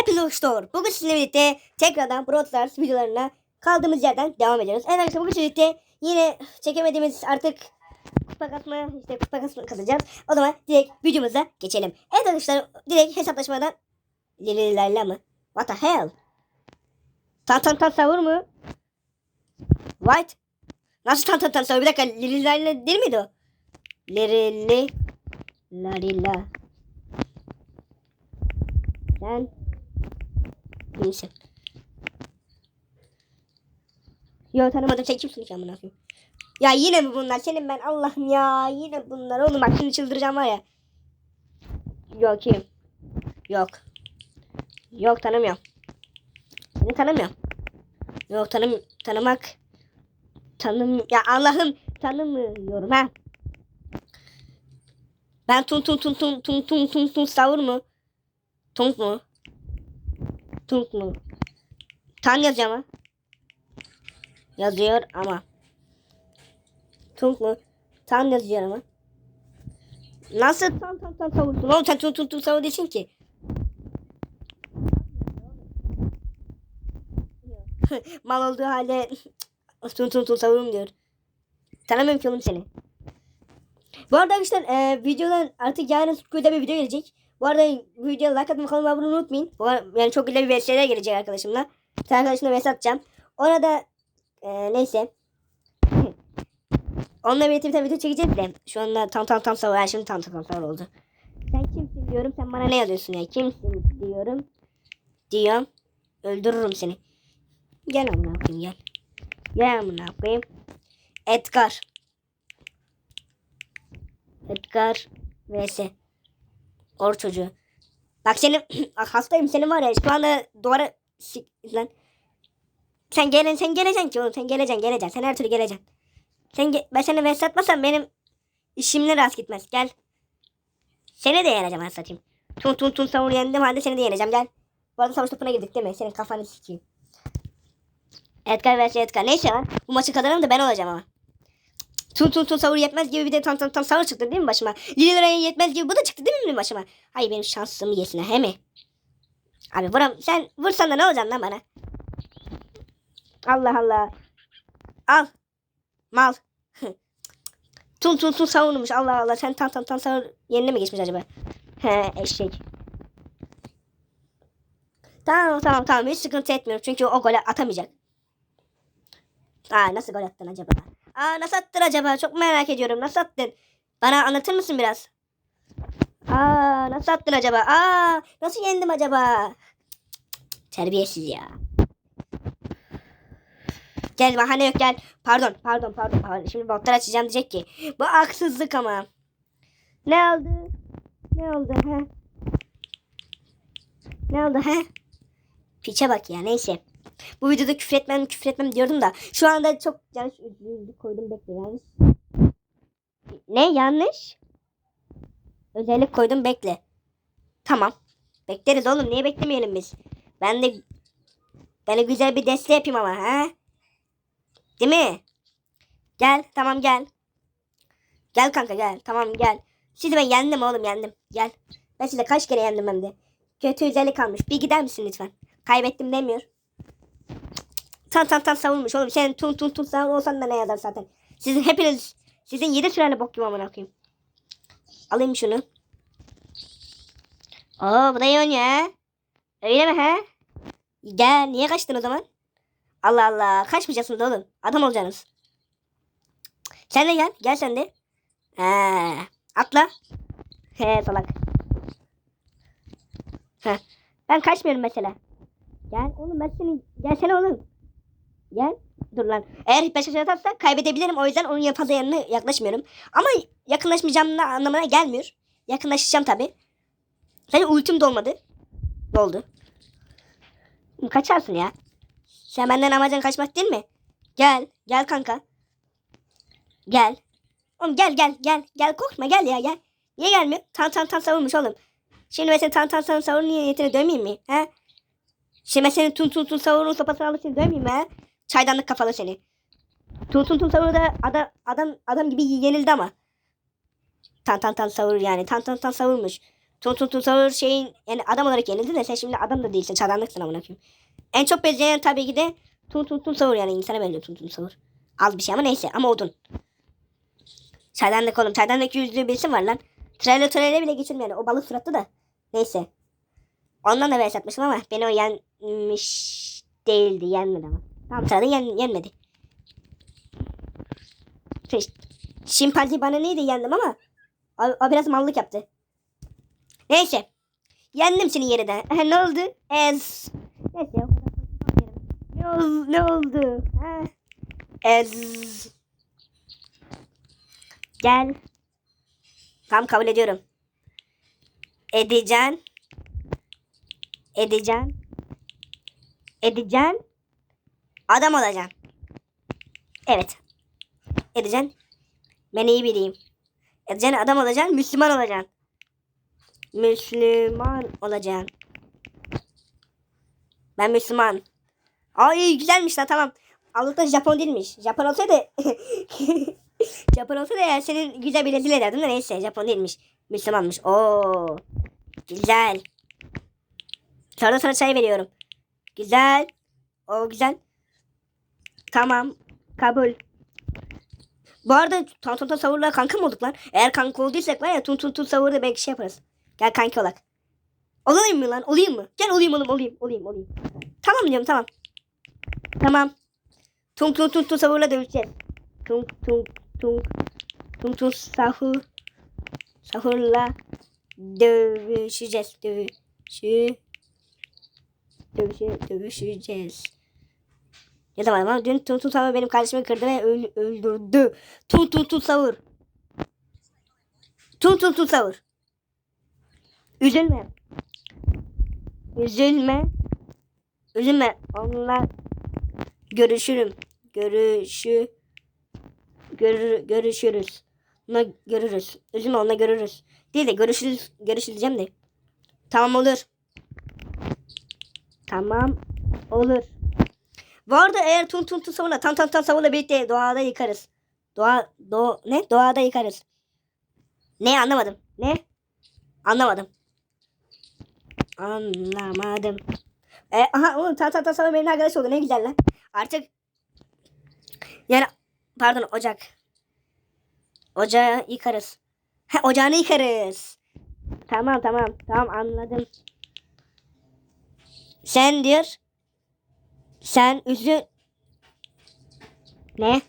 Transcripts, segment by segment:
Hepinize hoş doğru. Bugün sizinle birlikte tekrardan Brawl videolarına kaldığımız yerden devam ediyoruz. Evet arkadaşlar bugün sizinle birlikte yine çekemediğimiz artık kupa kasma, işte kupa kasma kazacağız. O zaman direkt videomuza geçelim. Evet arkadaşlar direkt hesaplaşmadan Lililerle mı? What the hell? Tan tan tan savur mu? White? Nasıl tan tan tan savur? Bir dakika Lililerle değil miydi o? Lirili Larilla Sen kimsin? Yo tanımadım sen kimsin ki? Ya yine mi bunlar? Senin ben Allah'ım ya. Yine bunlar. Oğlum bak şimdi çıldıracağım var ya. Yok kim? Yok. Yok tanımıyorum. Seni tanımıyorum. Yok tanım tanımak. Tanım ya Allah'ım tanımıyorum ha. Ben tun tun tun tun tun tun tun tun savur mu? Tunk mu? Tunk mu? Tan yazacağım ha. Yazıyor ama. Tunk mu? Tan yazıyor ama. Nasıl tan tan tan savursun? Oğlum sen tun tun tun savur değilsin ki. Mal olduğu halde tun tun tun savurum diyor. Tanımıyorum ki oğlum seni. Bu arada arkadaşlar e, videodan artık yarın Squid'e bir video gelecek. Bu arada videoya like atmayı kanalıma abone unutmayın. Bu yani çok güzel bir VS'ler gelecek arkadaşımla. Tane arkadaşımla VS atacağım. Orada e, neyse. Onunla birlikte bir tane video çekeceğiz de. Şu anda tam tam tam savur. Şimdi tam tam tam savur oldu. Sen kimsin diyorum. Sen bana ne yazıyorsun ya? Kimsin diyorum. Diyorum. Öldürürüm seni. Gel amına koyayım gel. Gel amına koyayım. Edgar. Edgar vs. Or çocuğu. Bak senin hastayım senin var ya şu anda duvara sik- lan. Sen gelen sen geleceksin ki oğlum sen geleceksin geleceksin sen her türlü geleceksin. Sen ge- ben seni vs atmasam benim işimle rast gitmez gel. Seni de yeneceğim ben satayım. Tun tun tun savur yendim halde seni de yeneceğim gel. Bu arada savaş topuna girdik değil mi? Senin kafanı sikeyim. Edgar vs Edgar. Neyse lan. Bu maçı kazanan da ben olacağım ama. Tun tun tun savur yetmez gibi bir de tam tam tam savur çıktı değil mi başıma? 7 liraya yetmez gibi bu da çıktı değil mi benim başıma? Hayır benim şansımı yesin he mi? Abi vuram sen vursan da ne olacaksın lan bana? Allah Allah. Al. Mal. tun tun tun savurmuş Allah Allah. Sen tam tam tam savur yerine mi geçmiş acaba? He eşek. Tamam tamam tamam hiç sıkıntı etmiyorum çünkü o golü atamayacak. Aa nasıl gol attın acaba? Aa nasıl attın acaba? Çok merak ediyorum. Nasıl attın? Bana anlatır mısın biraz? Aa nasıl attın acaba? Aa nasıl yendim acaba? Terbiyesiz ya. Gel bahane yok gel. Pardon pardon pardon. pardon. Şimdi botlar açacağım diyecek ki. Bu haksızlık ama. Ne oldu? Ne oldu he? Ne oldu he? Piçe bak ya neyse. Bu videoda küfür etmem küfür etmem diyordum da şu anda çok yanlış üzüldük koydum bekle yanlış. Ne yanlış? Özellik koydum bekle. Tamam. Bekleriz oğlum niye beklemeyelim biz? Ben de ben de güzel bir deste yapayım ama ha? Değil mi? Gel tamam gel. Gel kanka gel tamam gel. Sizi ben yendim oğlum yendim. Gel. Ben size kaç kere yendim hem de. Kötü özellik almış. Bir gider misin lütfen? Kaybettim demiyor. Tan tan tan savunmuş oğlum. Sen tun tun tun savun olsan da ne yazar zaten. Sizin hepiniz sizin yedi süreli bok gibi amına koyayım. Alayım şunu. Oo bu da iyi ha. Öyle mi ha? Gel niye kaçtın o zaman? Allah Allah kaçmayacaksınız oğlum. Adam olacaksınız. Sen de gel. Gel sen de. He, atla. He salak. Heh. Ben kaçmıyorum mesela. Gel oğlum ben seni gelsene oğlum. Gel. Dur lan. Eğer beş aşağı atarsa kaybedebilirim. O yüzden onun fazla yanına yaklaşmıyorum. Ama yakınlaşmayacağım anlamına gelmiyor. Yakınlaşacağım tabi. Senin ultim dolmadı. Doldu. Kaçarsın ya. Sen benden amacın kaçmak değil mi? Gel. Gel kanka. Gel. Oğlum gel gel gel. Gel korkma gel ya gel. Niye gelmiyor? Tan tan tan savurmuş oğlum. Şimdi mesela tan tan tan savur niyetine dönmeyeyim mi? He? Şimdi ben senin tun tun tun savurun sopasını alıp seni dövmeyeyim mi? He? Çaydanlık kafalı seni. Tun tun tun savur da adam, adam, adam gibi yenildi ama. Tan tan tan savur yani. Tan tan tan savurmuş. Tun Tun Tun Sahur şeyin yani adam olarak yenildi de sen şimdi adam da değilsin. Çadanlıksın amına koyayım. En çok benzeyen tabii ki de Tun Tun Tun Sahur yani insana benziyor Tun Tun Sahur. Az bir şey ama neyse ama odun. Çaydanlık oğlum. Çaydanlık yüzlüğü birisi var lan. Trailer trailer bile geçirmiyor. O balık suratlı da. Neyse. Ondan da vs atmışım ama beni o yenmiş değildi. Yenmedi ama. Tam sırada yen, yenmedi. Şey, Şimpanzi bana neydi yendim ama o, o biraz mallık yaptı. Neyse. Yendim senin yerine. ne oldu? Ez. Neyse o kadar Ne oldu? Ne oldu? Ha? Ez. Gel. Tam kabul ediyorum. Edeceksin. Edeceksin. Edeceksin. Adam olacaksın. Evet. Edeceksin. Ben iyi biriyim. Edeceksin adam olacaksın. Müslüman olacaksın. Müslüman olacaksın. Ben Müslüman. Ay güzelmiş lan tamam. Allah'tan Japon değilmiş. Japon olsaydı Japon olsa da ya senin güzel bir rezil ederdim de neyse Japon değilmiş. Müslümanmış. Oo. Güzel. Sonra sana çay veriyorum. Güzel. O güzel. Tamam. Kabul. Bu arada Tun Tun Savur'la kanka mı olduk lan? Eğer kanka olduysak var ya Tun Tun Savur'da belki şey yaparız. Gel kanki olak. Olayım mı lan? Olayım mı? Gel olayım oğlum olayım olayım olayım. Tamam diyorum tamam. Tamam. Tung tung tung tung savurla dövüşeceğiz. Tung tung tung tung tung sahur sahurla dövüşeceğiz. Dövüşü dövüşü dövüşeceğiz. Ne zaman ama dün tung tung savur benim kardeşimi kırdı ve öl- öldürdü. Tung tung tung savur. Tung tung tung savur. Üzülme. Üzülme. Üzülme. Onunla görüşürüm. Görüşü görür, görüşürüz. Ona görürüz. Üzülme onunla görürüz. Değil de görüşürüz. Görüşeceğim de. Tamam olur. Tamam olur. Bu arada eğer tun tun tun savunla tam tam tam savunla birlikte doğada yıkarız. Doğa do ne? Doğada yıkarız. Ne anlamadım. Ne? Anlamadım. Anlamadım. E, aha oğlum ta ta ta sana benim arkadaş oldu ne güzel lan. Artık yani pardon ocak. Ocağı yıkarız. Ha ocağını yıkarız. Tamam tamam tamam anladım. Sen diyor. Sen üzü ne?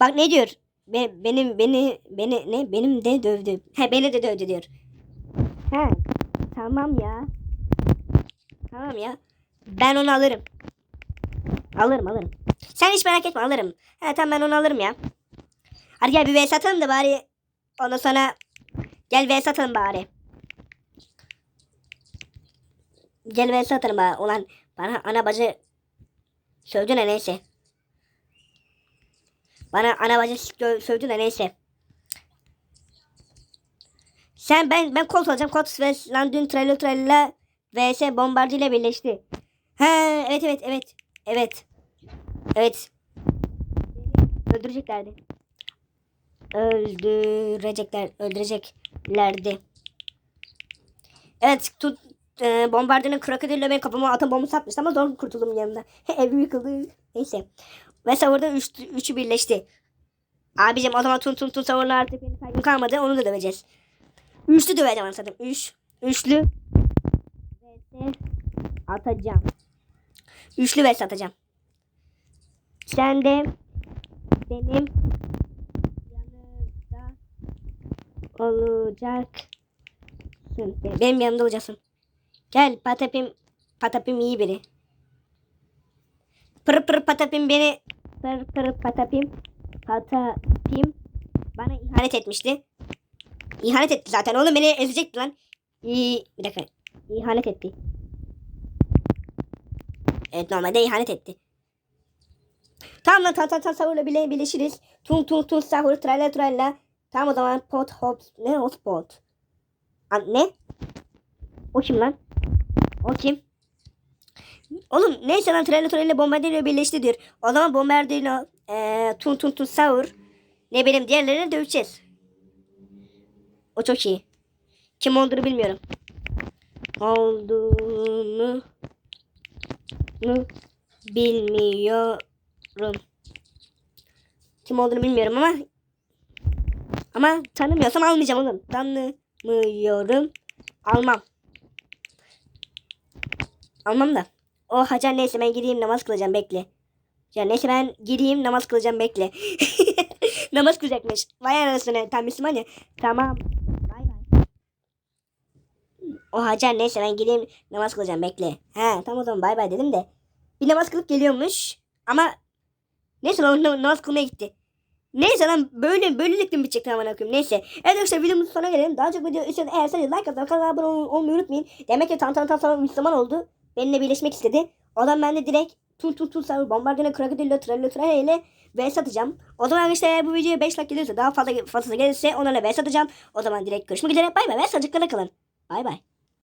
Bak ne diyor? Be, benim beni beni ne benim de dövdü. He beni de dövdü diyor. He tamam ya. Tamam ya. Ben onu alırım. Alırım alırım. Sen hiç merak etme alırım. He tamam ben onu alırım ya. Hadi gel bir vs atalım da bari. Ondan sonra gel vs atalım bari. Gel vs atalım bari. Ulan bana ana bacı sövdü ne neyse. Bana ana bacı sö- sövdü de neyse. Sen ben ben Colt olacağım. Colt ve lan dün Trello Trello vs Bombardier ile birleşti. Ha evet evet evet. Evet. Evet. Öldüreceklerdi. Öldürecekler. Öldüreceklerdi. Evet. Tut, e, bombardının krokodille benim kafama atom bombu satmıştı ama zor kurtuldum yanında. Evim yıkıldı. Neyse. Mesela orada üç, üçü birleşti. Abicim o zaman tun tun tun savurla artık benim saygım kalmadı. Onu da döveceğiz. Üçlü döveceğim anladım. Üç. Üçlü. Vs atacağım. Üçlü vs atacağım. Sen de benim yanımda olacaksın. Benim yanımda olacaksın. Gel patapim patapim iyi biri. Pır pır patapim beni pır pır patapim patapim bana ihanet etmişti. İhanet etti zaten. Oğlum beni ezecekti lan. İyi, bir dakika. İhanet etti. Evet normalde ihanet etti. Tamam lan tata tata sahurla bile birleşiriz. Tung tung tung sahur tralla tralla. Tamam o zaman pot hop ne hot pot. An ne? O kim lan? O kim? Oğlum neyse lan tralla tralla bombardino birleşti diyor. O zaman bombardino eee tung tung tung sahur ne bileyim diğerlerini döveceğiz. O çok iyi. Kim olduğunu bilmiyorum. olduğunu nu bilmiyorum. Kim olduğunu bilmiyorum ama ama tanımıyorsam almayacağım oğlum. Tanımıyorum. Almam. Almam da. O Hacer neyse ben gideyim namaz kılacağım bekle. Ya neyse ben gideyim namaz kılacağım bekle. namaz kılacakmış. Vay anasını tam Müslüman ya. Tamam. Bay bay. O Hacer neyse ben gideyim namaz kılacağım bekle. He tamam o zaman bay bay dedim de. Bir namaz kılıp geliyormuş. Ama neyse lan namaz kılmaya gitti. Neyse lan böyle böylelikle mi bitecek amına koyayım. Neyse. Evet arkadaşlar videomuzun sonuna gelelim. Daha çok video için eğer sadece like atıp kanala abone ol- olmayı unutmayın. Demek ki tam tam tam sonra Müslüman oldu. Benimle birleşmek istedi. O zaman ben de direkt tul tul tul sarı bombardino krokodillo trallo ile vs atacağım. O zaman arkadaşlar eğer bu videoya 5 like gelirse daha fazla fazla gelirse onlarla vs atacağım. O zaman direkt görüşmek üzere. Bay bay ve sağlıcakla kalın. Bay bay.